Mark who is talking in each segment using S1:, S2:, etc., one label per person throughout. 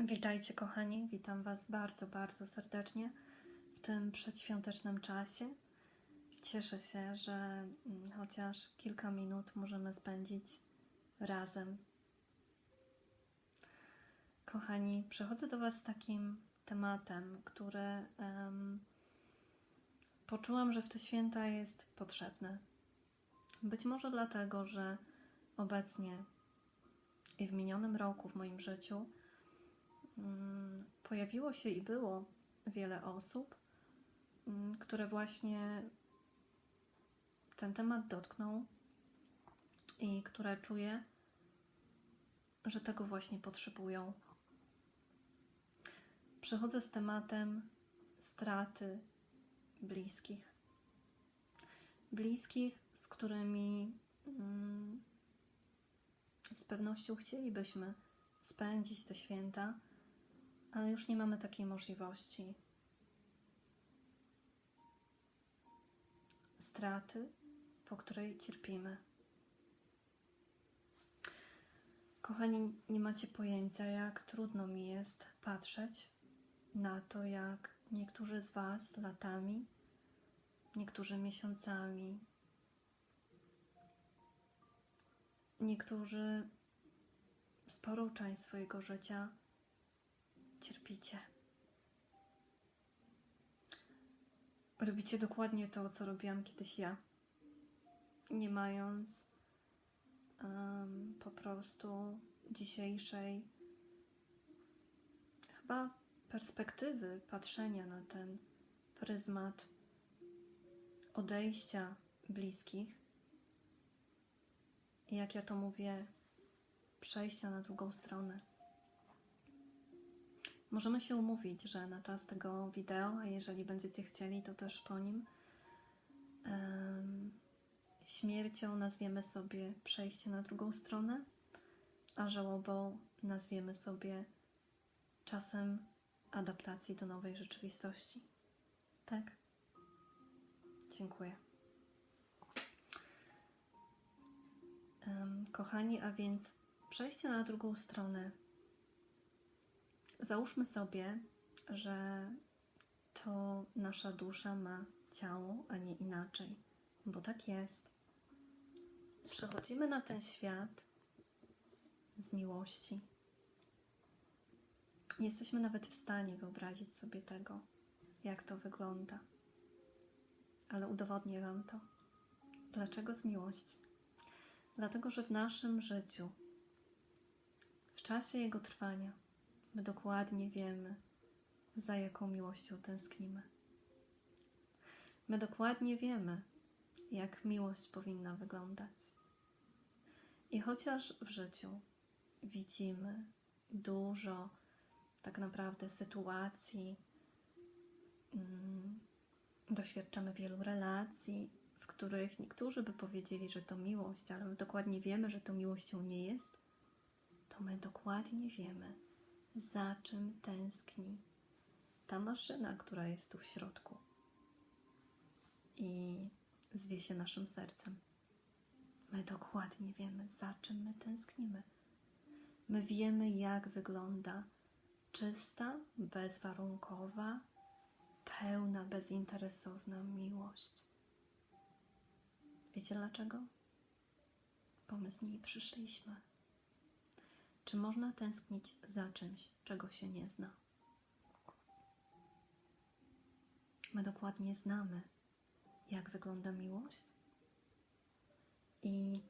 S1: Witajcie, kochani. Witam Was bardzo, bardzo serdecznie w tym przedświątecznym czasie. Cieszę się, że mm, chociaż kilka minut możemy spędzić razem. Kochani, przychodzę do Was z takim tematem, który em, poczułam, że w te święta jest potrzebny. Być może dlatego, że obecnie i w minionym roku w moim życiu pojawiło się i było wiele osób, mm, które właśnie ten temat dotknął i które czuję, że tego właśnie potrzebują. Przychodzę z tematem straty bliskich. Bliskich, z którymi mm, z pewnością chcielibyśmy spędzić te święta, ale już nie mamy takiej możliwości. Straty, po której cierpimy. Kochani, nie macie pojęcia, jak trudno mi jest patrzeć na to, jak niektórzy z Was latami, niektórzy miesiącami, niektórzy sporą część swojego życia cierpicie. Robicie dokładnie to, co robiłam kiedyś ja, nie mając em, po prostu dzisiejszej chyba perspektywy patrzenia na ten pryzmat odejścia bliskich. Jak ja to mówię, przejścia na drugą stronę. Możemy się umówić, że na czas tego wideo, a jeżeli będziecie chcieli, to też po nim, em, śmiercią nazwiemy sobie przejście na drugą stronę, a żałobą nazwiemy sobie czasem adaptacji do nowej rzeczywistości. Tak? Dziękuję. Em, Kochani, a więc przejście na drugą stronę. Załóżmy sobie, że to nasza dusza ma ciało, a nie inaczej, bo tak jest. Przechodzimy na ten świat z miłości. Nie jesteśmy nawet w stanie wyobrazić sobie tego, jak to wygląda. Ale udowodnię Wam to. Dlaczego z miłości? Dlatego, że w naszym życiu, w czasie jego trwania, my dokładnie wiemy, za jaką miłością tęsknimy. My dokładnie wiemy, jak miłość powinna wyglądać. I chociaż w życiu widzimy dużo tak naprawdę sytuacji, mm, doświadczamy wielu relacji, w których niektórzy by powiedzieli, że to miłość, ale my dokładnie wiemy, że to miłością nie jest, to my dokładnie wiemy, za czym tęskni ta maszyna, która jest tu w środku i zwie się naszym sercem. My dokładnie wiemy, za czym my tęsknimy. My wiemy, jak wygląda czysta, bezwarunkowa, pełna, bezinteresowna miłość. Wiecie dlaczego? Bo my z niej przyszliśmy. Czy można tęsknić za czymś, czego się nie zna? My dokładnie znamy, jak wygląda miłość. I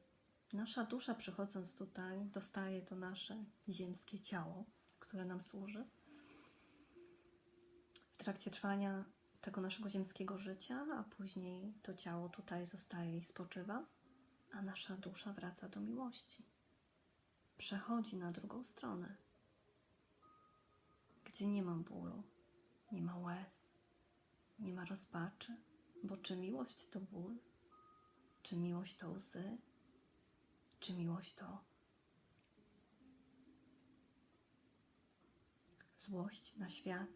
S1: nasza dusza, przychodząc tutaj, dostaje to nasze ziemskie ciało, które nam służy. W trakcie trwania tego naszego ziemskiego życia, a później to ciało tutaj zostaje i spoczywa, a nasza dusza wraca do miłości. Przechodzi na drugą stronę, gdzie nie ma bólu, nie ma łez, nie ma rozpaczy, bo czy miłość to ból? Czy miłość to łzy? Czy miłość to złość na świat,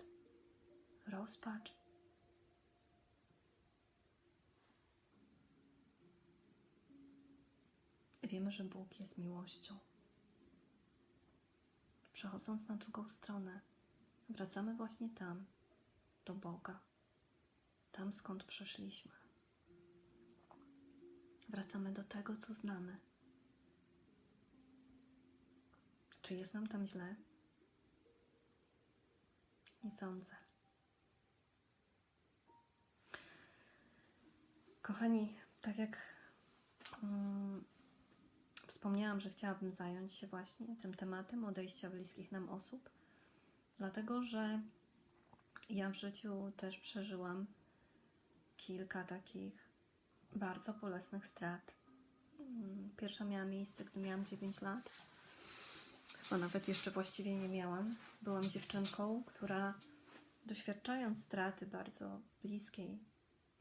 S1: rozpacz? Wiemy, że Bóg jest miłością. Przechodząc na drugą stronę, wracamy właśnie tam, do Boga, tam skąd przeszliśmy. Wracamy do tego, co znamy. Czy jest nam tam źle? Nie sądzę. Kochani, tak jak mm, wspomniałam, że chciałabym zająć się właśnie tym tematem odejścia bliskich nam osób, dlatego że ja w życiu też przeżyłam kilka takich bardzo bolesnych strat. Mm, Pierwsza miała miejsce, gdy miałam 9 lat. Chyba nawet jeszcze właściwie nie miałam. Byłam dziewczynką, która doświadczając straty bardzo bliskiej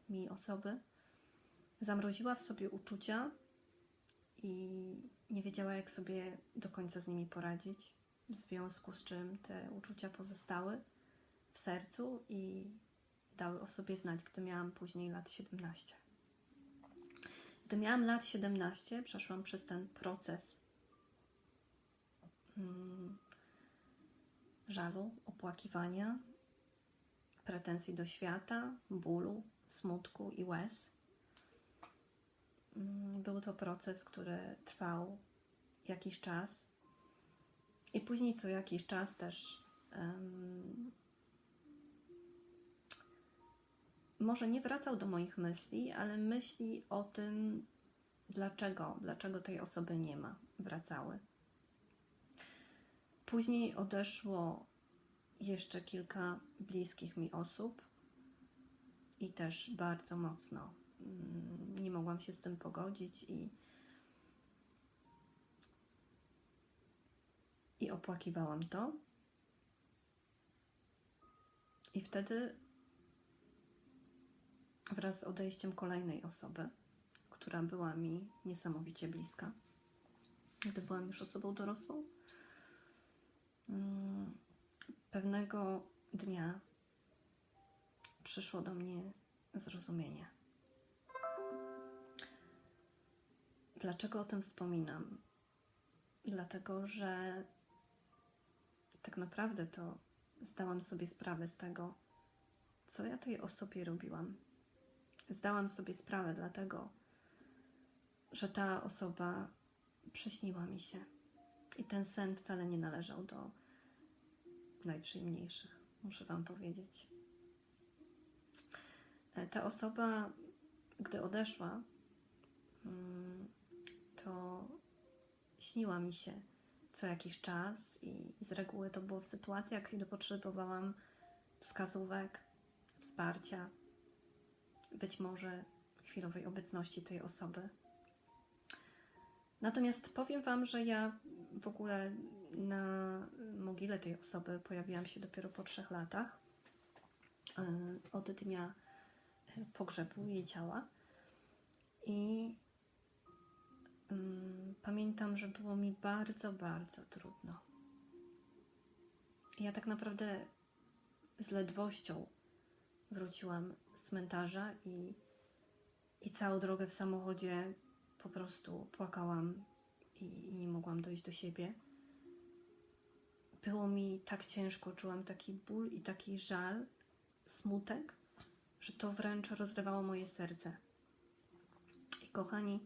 S1: mi osoby, zamroziła w sobie uczucia i nie wiedziała, jak sobie do końca z nimi poradzić. W związku z czym te uczucia pozostały w sercu i dały o sobie znać, gdy miałam później lat 17. Gdy miałam lat 17, przeszłam przez ten proces mm, żalu, opłakiwania, pretensji do świata, bólu, smutku i łez. Mm, Był to proces, który trwał jakiś czas i później co jakiś czas też em, może nie wracał do moich myśli, ale myśli o tym, dlaczego, dlaczego tej osoby nie ma, wracały. Później odeszło jeszcze kilka bliskich mi osób i też bardzo mocno nie mogłam się z tym pogodzić i, i opłakiwałam to. I wtedy wraz z odejściem kolejnej osoby, która była mi niesamowicie bliska, gdy byłam już osobą dorosłą, mm, pewnego dnia przyszło do mnie zrozumienie. Dlaczego o tym wspominam? Dlatego, że tak naprawdę to zdałam sobie sprawę z tego, co ja tej osobie robiłam. Zdałam sobie sprawę, dlatego, że ta osoba przyśniła mi się. I ten sen wcale nie należał do najprzyjemniejszych, muszę Wam powiedzieć. E, Ta osoba, gdy odeszła, mm, to śniła mi się co jakiś czas i z reguły to było w sytuacjach, kiedy potrzebowałam wskazówek, wsparcia, być może chwilowej obecności tej osoby. Natomiast powiem Wam, że ja w ogóle na mogile tej osoby pojawiłam się dopiero po trzech latach e, od dnia pogrzebu jej ciała. I pamiętam, że było mi bardzo, bardzo trudno. Ja tak naprawdę z ledwością wróciłam z cmentarza i, i całą drogę w samochodzie po prostu płakałam i, i nie mogłam dojść do siebie. Było mi tak ciężko, czułam taki ból i taki żal, smutek, że to wręcz rozrywało moje serce. I kochani,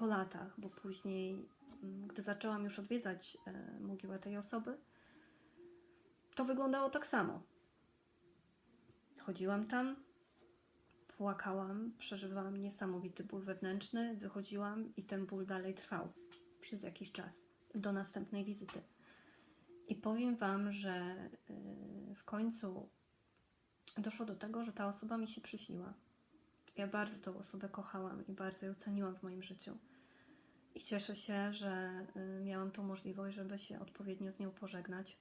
S1: po latach, bo później, mm, gdy zaczęłam już odwiedzać e, mogiłę tej osoby, to wyglądało tak samo. Chodziłam tam, płakałam, przeżywałam niesamowity ból wewnętrzny, wychodziłam i ten ból dalej trwał przez jakiś czas do następnej wizyty. I powiem Wam, że yy, w końcu doszło do tego, że ta osoba mi się przyśniła. Ja bardzo tą osobę kochałam i bardzo ją ceniłam w moim życiu. I cieszę się, że y, miałam tą możliwość, żeby się odpowiednio z nią pożegnać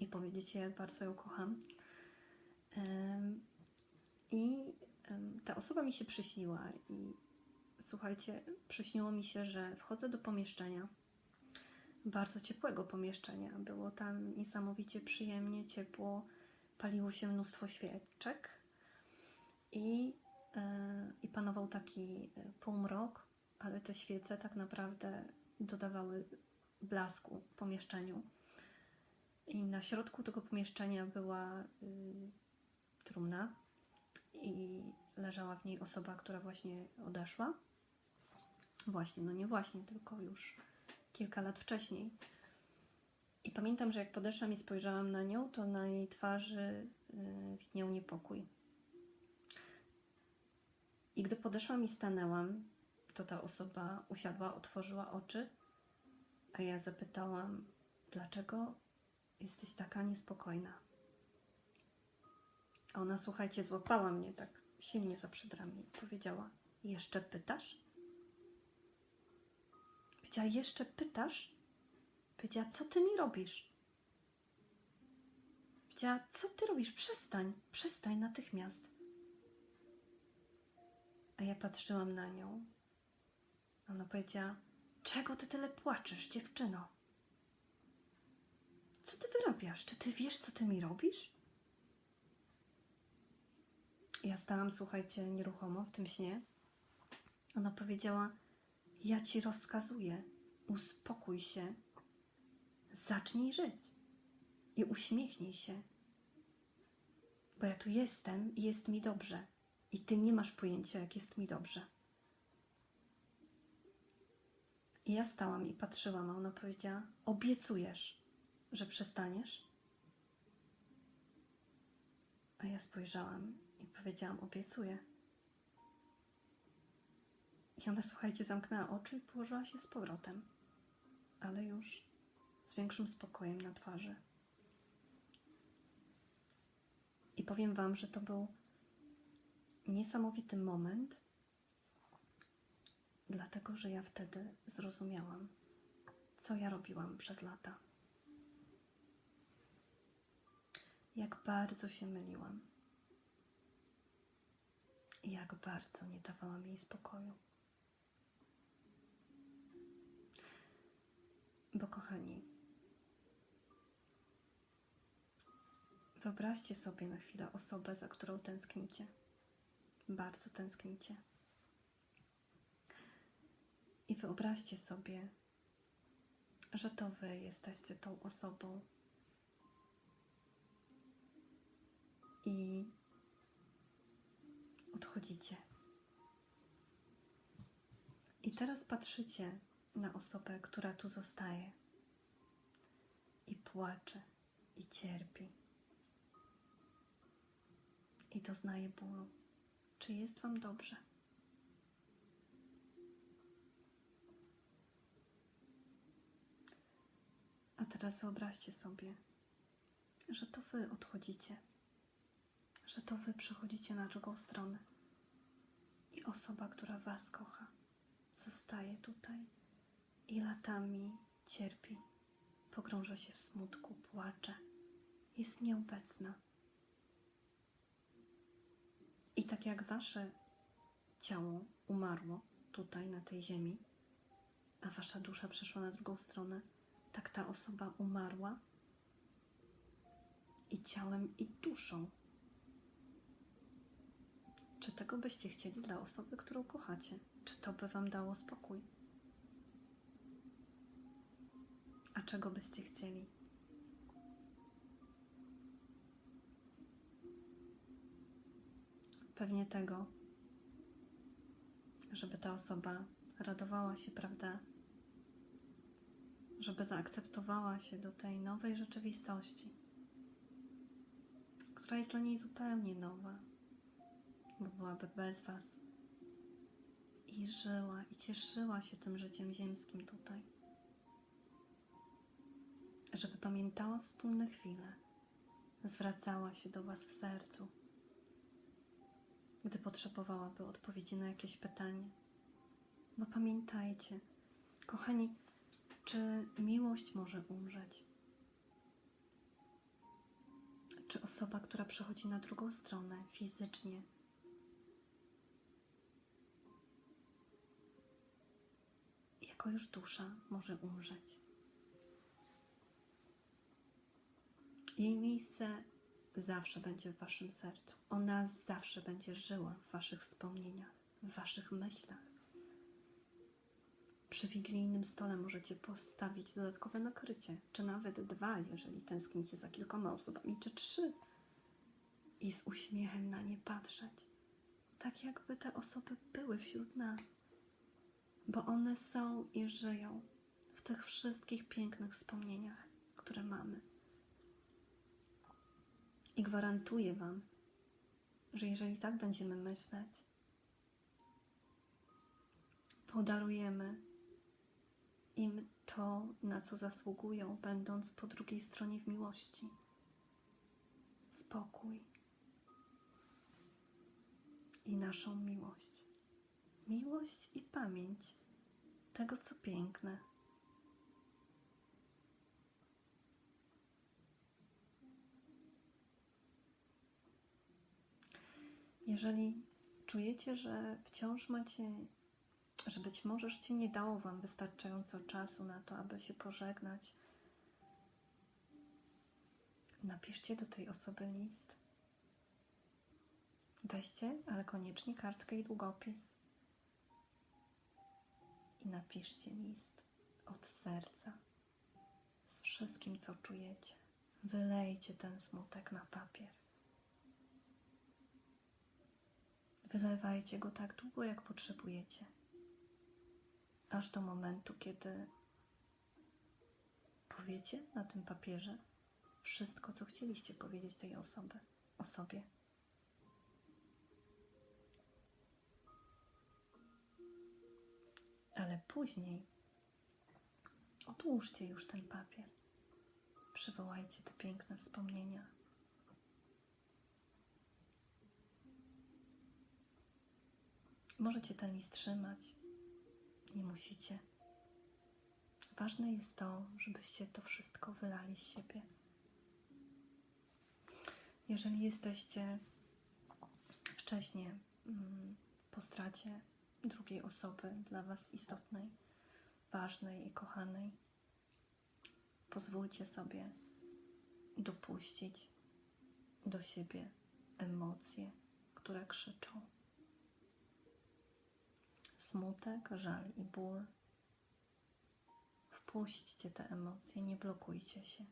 S1: i powiedzieć jej, jak bardzo ją kocham. I ta osoba mi się przyśniła i słuchajcie, przyśniło mi się, że wchodzę do pomieszczenia, bardzo ciepłego pomieszczenia. Było tam niesamowicie przyjemnie, ciepło, paliło się mnóstwo świeczek i, yy, i panował taki yy, półmrok, ale te świece tak naprawdę dodawały blasku pomieszczeniu. I na środku tego pomieszczenia była y, trumna i leżała w niej osoba, która właśnie odeszła. Właśnie, no nie właśnie, tylko już kilka lat wcześniej. I pamiętam, że jak podeszłam i spojrzałam na nią, to na jej twarzy y, widniał niepokój. I gdy podeszłam i stanęłam, to ta osoba usiadła, otworzyła oczy, a ja zapytałam, dlaczego jesteś taka niespokojna? A ona, słuchajcie, złapała mnie tak silnie za przedramię i powiedziała, jeszcze pytasz? Powiedziała, jeszcze pytasz? Powiedziała, co ty mi robisz? Powiedziała, co ty robisz? Przestań, przestań natychmiast. A ja patrzyłam na nią. Ona powiedziała, czego ty tyle płaczesz, dziewczyno? Co ty wyrabiasz? Czy ty wiesz, co ty mi robisz? Ja stałam, słuchajcie, nieruchomo w tym śnie. Ona powiedziała, ja ci rozkazuję, uspokój się, zacznij żyć i uśmiechnij się. Bo ja tu jestem i jest mi dobrze. I ty nie masz pojęcia, jak jest mi dobrze. I ja stałam i patrzyłam, a ona powiedziała: Obiecujesz, że przestaniesz? A ja spojrzałam i powiedziałam: Obiecuję. I ona, słuchajcie, zamknęła oczy i położyła się z powrotem, ale już z większym spokojem na twarzy. I powiem Wam, że to był niesamowity moment, dlatego że ja wtedy zrozumiałam, co ja robiłam przez lata. Jak bardzo się myliłam. Jak bardzo nie dawałam jej spokoju. Bo kochani, wyobraźcie sobie na chwilę osobę, za którą tęsknicie. Bardzo tęsknicie. I wyobraźcie sobie, że to wy jesteście tą osobą. I odchodzicie. I teraz patrzycie na osobę, która tu zostaje i płacze, i cierpi, i doznaje bólu. Czy jest Wam dobrze? A teraz wyobraźcie sobie, że to Wy odchodzicie, że to Wy przechodzicie na drugą stronę i osoba, która Was kocha, zostaje tutaj i latami cierpi, pogrąża się w smutku, płacze, jest nieobecna. I tak jak Wasze ciało umarło tutaj, na tej ziemi, a Wasza dusza przeszła na drugą stronę, tak ta osoba umarła i ciałem, i duszą. Czy tego byście chcieli dla osoby, którą kochacie? Czy to by Wam dało spokój? A czego byście chcieli? Pewnie tego, żeby ta osoba radowała się, prawda? Żeby zaakceptowała się do tej nowej rzeczywistości, która jest dla niej zupełnie nowa, bo byłaby bez Was i żyła i cieszyła się tym życiem ziemskim tutaj. Żeby pamiętała wspólne chwile, zwracała się do Was w sercu, gdy potrzebowałaby odpowiedzi na jakieś pytanie. Bo pamiętajcie, kochani, czy miłość może umrzeć? Czy osoba, która przechodzi na drugą stronę fizycznie, jako już dusza może umrzeć? Jej miejsce zawsze będzie w Waszym sercu. Ona zawsze będzie żyła w Waszych wspomnieniach, w Waszych myślach. Przy wigilijnym stole możecie postawić dodatkowe nakrycie, czy nawet dwa, jeżeli tęsknicie za kilkoma osobami, czy trzy. I z uśmiechem na nie patrzeć, tak jakby te osoby były wśród nas, bo one są i żyją w tych wszystkich pięknych wspomnieniach, które mamy. I gwarantuję Wam, że jeżeli tak będziemy myśleć, podarujemy im to, na co zasługują, będąc po drugiej stronie w miłości. Spokój i naszą miłość. Miłość i pamięć tego, co piękne. Jeżeli czujecie, że wciąż macie że być może życie nie dało Wam wystarczająco czasu na to, aby się pożegnać. Napiszcie do tej osoby list. Weźcie, ale koniecznie kartkę i długopis. I napiszcie list od serca, z wszystkim, co czujecie. Wylejcie ten smutek na papier. Wylewajcie go tak długo, jak potrzebujecie aż do momentu, kiedy powiecie na tym papierze wszystko, co chcieliście powiedzieć tej osoby, osobie. Ale później odłóżcie już ten papier. Przywołajcie te piękne wspomnienia. Możecie ten list trzymać, nie musicie. Ważne jest to, żebyście to wszystko wylali z siebie. Jeżeli jesteście wcześniej mm, po stracie drugiej osoby dla Was istotnej, ważnej i kochanej, pozwólcie sobie dopuścić do siebie emocje, które krzyczą smutek, żal i ból. Wpuśćcie te emocje, nie blokujcie się.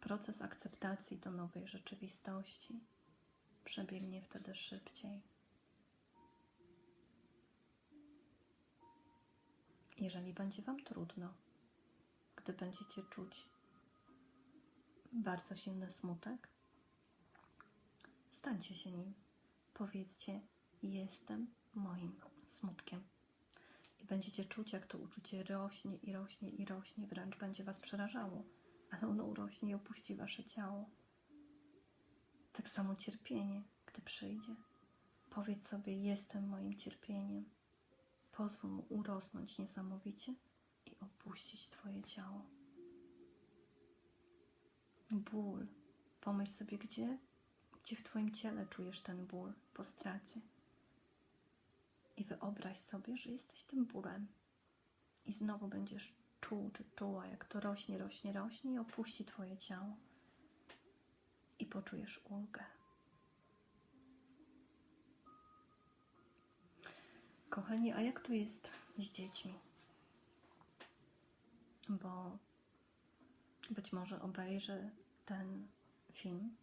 S1: Proces akceptacji do nowej rzeczywistości przebiegnie wtedy szybciej. Jeżeli będzie Wam trudno, gdy będziecie czuć bardzo silny smutek, stańcie się nim. Powiedzcie: Jestem moim smutkiem. I będziecie czuć, jak to uczucie rośnie i rośnie i rośnie, wręcz będzie Was przerażało, ale ono urośnie i opuści Wasze ciało. Tak samo cierpienie, gdy przyjdzie. Powiedz sobie: Jestem moim cierpieniem. Pozwól mu urosnąć niesamowicie i opuścić Twoje ciało. Ból. Pomyśl sobie, gdzie, gdzie w Twoim ciele czujesz ten ból po stracie. I wyobraź sobie, że jesteś tym bólem. I znowu będziesz czuł czy czuła, jak to rośnie, rośnie, rośnie i opuści Twoje ciało. I poczujesz ulgę. Kochani, a jak to jest z dziećmi? Bo być może obejrzy ten film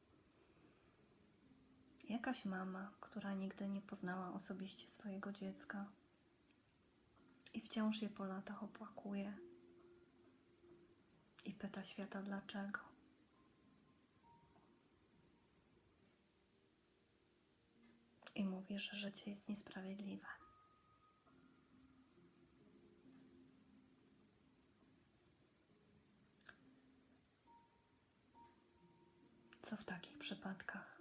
S1: jakaś mama, która nigdy nie poznała osobiście swojego dziecka i wciąż je po latach opłakuje i pyta świata dlaczego. I mówi, że życie jest niesprawiedliwe. Co w takich przypadkach?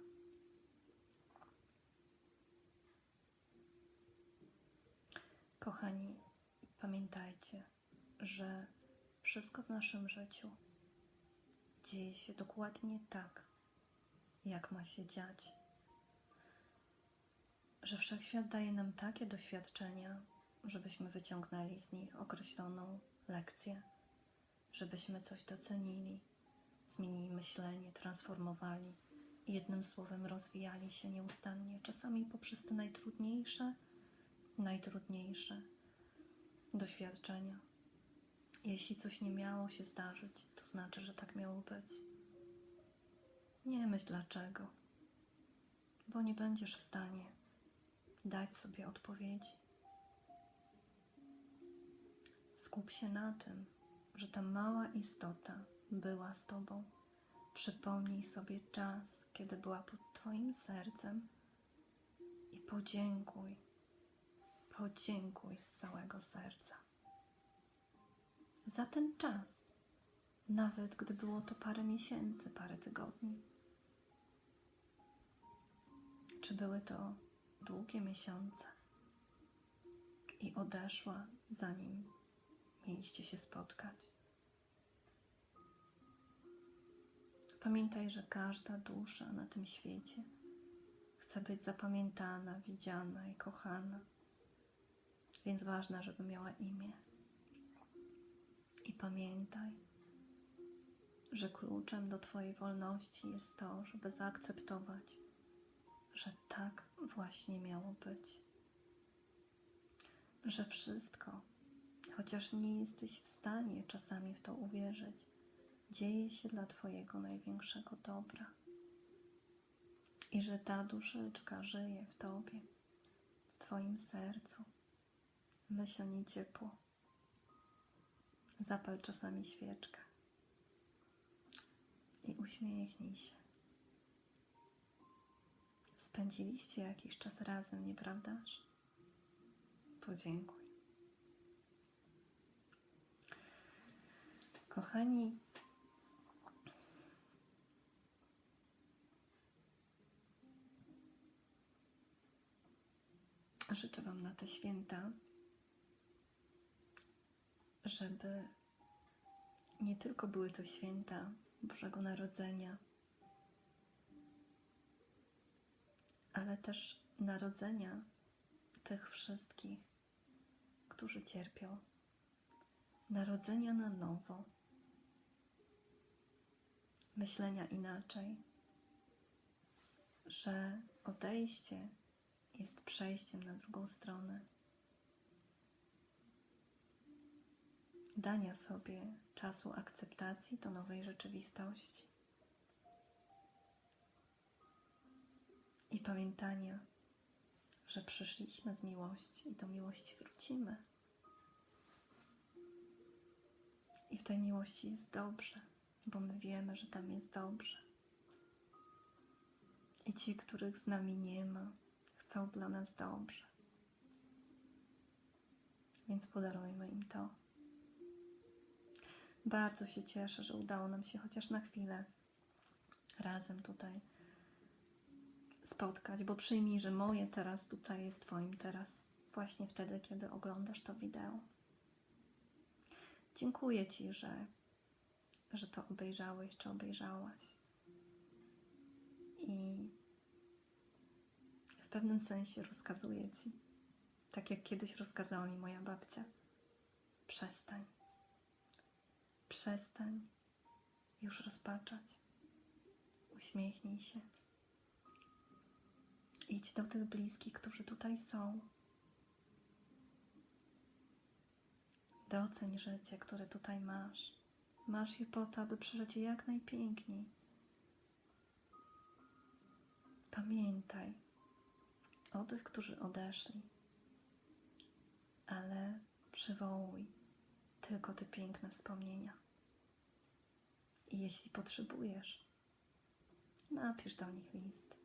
S1: Kochani, pamiętajcie, że wszystko w naszym życiu dzieje się dokładnie tak, jak ma się dziać. Że wszechświat daje nam takie doświadczenia, żebyśmy wyciągnęli z nich określoną lekcję, żebyśmy coś docenili, zmienili myślenie, transformowali jednym słowem rozwijali się nieustannie, czasami poprzez te najtrudniejsze najtrudniejsze, doświadczenia. Jeśli coś nie miało się zdarzyć, to znaczy, że tak miało być. Nie myśl dlaczego, bo nie będziesz w stanie dać sobie odpowiedzi. Skup się na tym, że ta mała istota była z tobą. Przypomnij sobie czas, kiedy była pod Twoim sercem i podziękuj, podziękuj z całego serca za ten czas, nawet gdy było to parę miesięcy, parę tygodni. Czy były to długie miesiące i odeszła, zanim mieliście się spotkać? Pamiętaj, że każda dusza na tym świecie chce być zapamiętana, widziana i kochana, więc ważne, żeby miała imię. I pamiętaj, że kluczem do Twojej wolności jest to, żeby zaakceptować, że tak właśnie miało być. Że wszystko, chociaż nie jesteś w stanie czasami w to uwierzyć, dzieje się dla Twojego największego dobra. I że ta duszyczka żyje w Tobie, w Twoim sercu. Myśl o niej ciepło. Zapal czasami świeczkę i uśmiechnij się. Spędziliście jakiś czas razem, nieprawdaż? Podziękuj. Kochani, życzę Wam na te święta, żeby nie tylko były to święta Bożego Narodzenia, ale też narodzenia tych wszystkich, którzy cierpią, narodzenia na nowo, myślenia inaczej, że odejście jest przejściem na drugą stronę. Dania sobie czasu akceptacji do nowej rzeczywistości. I pamiętania, że przyszliśmy z miłości i do miłości wrócimy. I w tej miłości jest dobrze, bo my wiemy, że tam jest dobrze. I ci, których z nami nie ma, chcą dla nas dobrze. Więc podarujmy im to. Bardzo się cieszę, że udało nam się chociaż na chwilę razem tutaj spotkać, bo przyjmij, że moje teraz tutaj jest Twoim teraz, właśnie wtedy, kiedy oglądasz to wideo. Dziękuję Ci, że, że to obejrzałeś czy obejrzałaś. I w pewnym sensie rozkazuję Ci, tak jak kiedyś rozkazała mi moja babcia, przestań. Przestań już rozpaczać. Uśmiechnij się. Idź do tych bliskich, którzy tutaj są. Doceń życie, które tutaj masz. Masz je po to, aby przeżyć je jak najpiękniej. Pamiętaj o tych, którzy odeszli, ale przywołuj tylko te piękne wspomnienia. I jeśli potrzebujesz, napisz do nich list.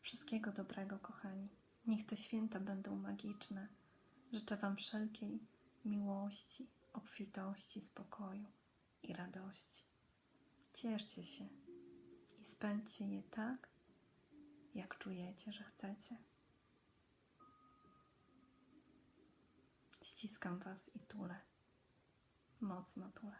S1: Wszystkiego dobrego, kochani. Niech te święta będą magiczne. Życzę Wam wszelkiej miłości, obfitości, spokoju i radości. Cieszcie się i spędźcie je tak, jak czujecie, że chcecie. Ściskam Was i tulę. Mocno tulę.